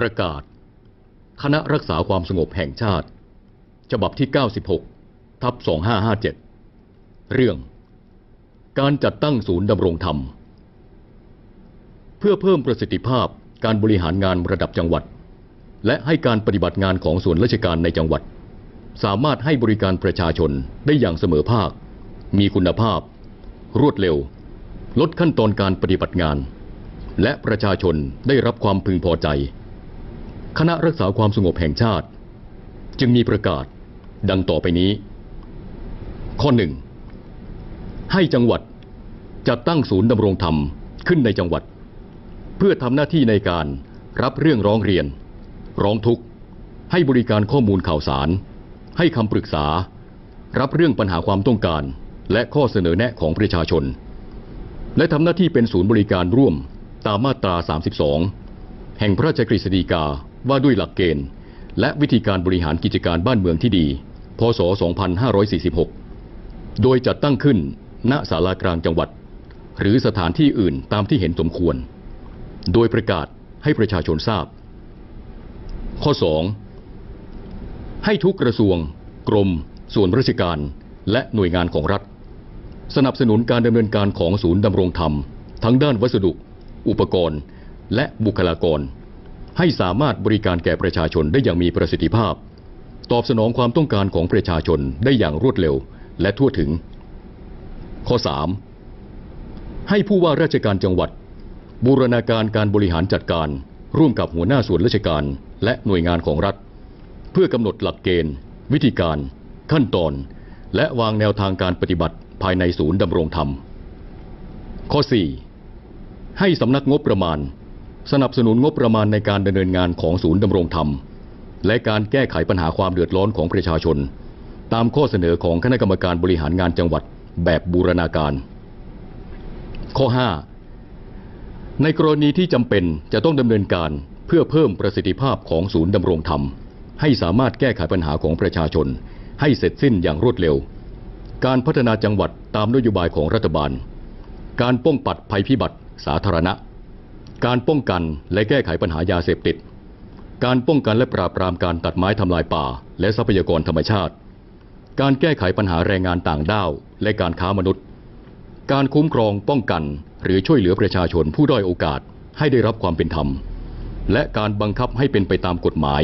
ประกาศ คณะรักษาความสงบแห่งชาติ ฉบับที่ 96 ทับ 2557 เรื่อง การจัดตั้งศูนย์ดำรงธรรม เพื่อเพิ่มประสิทธิภาพการบริหารงานระดับจังหวัด และให้การปฏิบัติงานของส่วนราชการในจังหวัด สามารถให้บริการประชาชนได้อย่างเสมอภาค มีคุณภาพ รวดเร็ว ลดขั้นตอนการปฏิบัติงานและประชาชนได้รับความพึงพอใจ คณะรักษาความสงบแห่งชาติ จึงมีประกาศดังต่อไปนี้ ข้อหนึ่งให้จังหวัดจัดตั้งศูนย์ดำรงธรรมขึ้นในจังหวัด เพื่อทำหน้าที่ในการรับเรื่องร้องเรียน ร้องทุกข์ ให้บริการข้อมูลข่าวสาร ให้คำปรึกษา รับเรื่องปัญหาความต้องการ และข้อเสนอแนะของประชาชน และทำหน้าที่เป็นศูนย์บริการร่วมตามมาตรา 32 แห่งพระราชกฤษฎีกา ว่าด้วยหลักเกณฑ์ และวิธีการบริหารกิจการบ้านเมืองที่ดี พศ 2546 โดยจัดตั้งขึ้นณศาลากลางจังหวัด หรือสถานที่อื่นตามที่เห็นสมควร โดยประกาศให้ประชาชนทราบ ข้อ 2 ให้ทุกกระทรวง กรม ส่วนราชการ และหน่วยงานของรัฐ สนับสนุนการดำเนินการของศูนย์ดำรงธรรม ทั้งด้านวัสดุ อุปกรณ์ และบุคลากร ให้สามารถบริการแก่ประชาชนได้อย่างมีประสิทธิภาพ ตอบสนองความต้องการของประชาชนได้อย่างรวดเร็วและทั่วถึง ข้อ 3 ให้ผู้ว่าราชการจังหวัด บูรณาการการบริหารจัดการ ร่วมกับหัวหน้าส่วนราชการและหน่วยงานของรัฐ เพื่อกำหนดหลักเกณฑ์ วิธีการ ขั้นตอน และวางแนวทางการปฏิบัติภายในศูนย์ดำรงธรรม ข้อ 4 ให้สำนักงบประมาณ สนับสนุนงบประมาณในการดำเนินงานของศูนย์ดำรงธรรม และการแก้ไขปัญหาความเดือดร้อนของประชาชน ตามข้อเสนอของคณะกรรมการบริหารงานจังหวัดแบบบูรณาการ ข้อ 5 ในกรณีที่จำเป็นจะต้องดำเนินการเพื่อเพิ่มประสิทธิภาพของศูนย์ดำรงธรรม ให้สามารถแก้ไขปัญหาของประชาชน ให้เสร็จสิ้นอย่างรวดเร็ว การพัฒนาจังหวัดตามนโยบายของรัฐบาล การป้องปัดภัยพิบัติสาธารณะ การป้องกันและแก้ไขปัญหายาเสพติด การป้องกันและปราบปรามการตัดไม้ทำลายป่า และทรัพยากรธรรมชาติ การแก้ไขปัญหาแรงงานต่างด้าว และการค้ามนุษย์ การคุ้มครองป้องกัน หรือช่วยเหลือประชาชนผู้ด้อยโอกาสให้ได้รับความเป็นธรรม และการบังคับให้เป็นไปตามกฎหมาย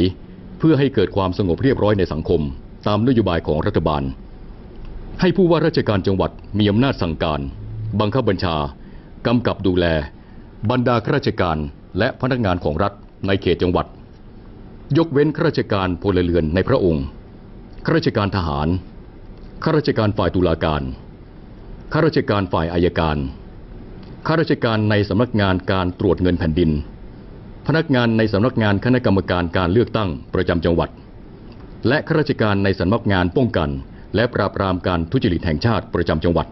เพื่อให้เกิดความสงบเรียบร้อยในสังคม ตามนโยบายของรัฐบาล ให้ผู้ว่าราชการจังหวัดมีอำนาจสั่งการ บังคับบัญชากำกับดูแล บรรดาข้าราชการและพนักงานของรัฐในเขตจังหวัด ยกเว้นข้าราชการพลเรือนในพระองค์ข้าราชการทหารข้าราชการฝ่ายตุลาการข้าราชการฝ่ายอายการข้าราชการในสำนักงานการตรวจเงินแผ่นดิน พนักงานในสำนักงานคณะกรรมการการเลือกตั้งประจำจังหวัด และข้าราชการในสำนักงานป้องกัน และปราบปรามการทุจริตแห่งชาติประจำจังหวัด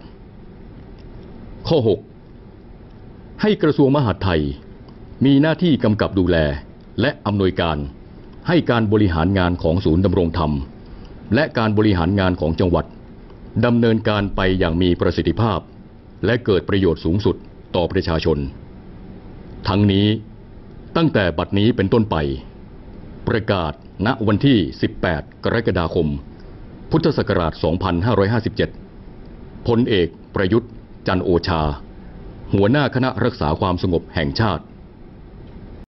ข้อ 6 ให้กระทรวงมหาดไทย มีหน้าที่กำกับดูแลและอำนวยการให้การบริหารงานของศูนย์ดำรงธรรม และการบริหารงานของจังหวัดดำเนินการไปอย่างมีประสิทธิภาพ และเกิดประโยชน์สูงสุดต่อประชาชน ทั้งนี้ตั้งแต่บัดนี้เป็นต้นไป ประกาศณวันที่ 18 กรกฎาคม พุทธศักราช 2557 พลเอกประยุทธ์ จันโอชา หัวหน้าคณะรักษาความสงบแห่งชาติ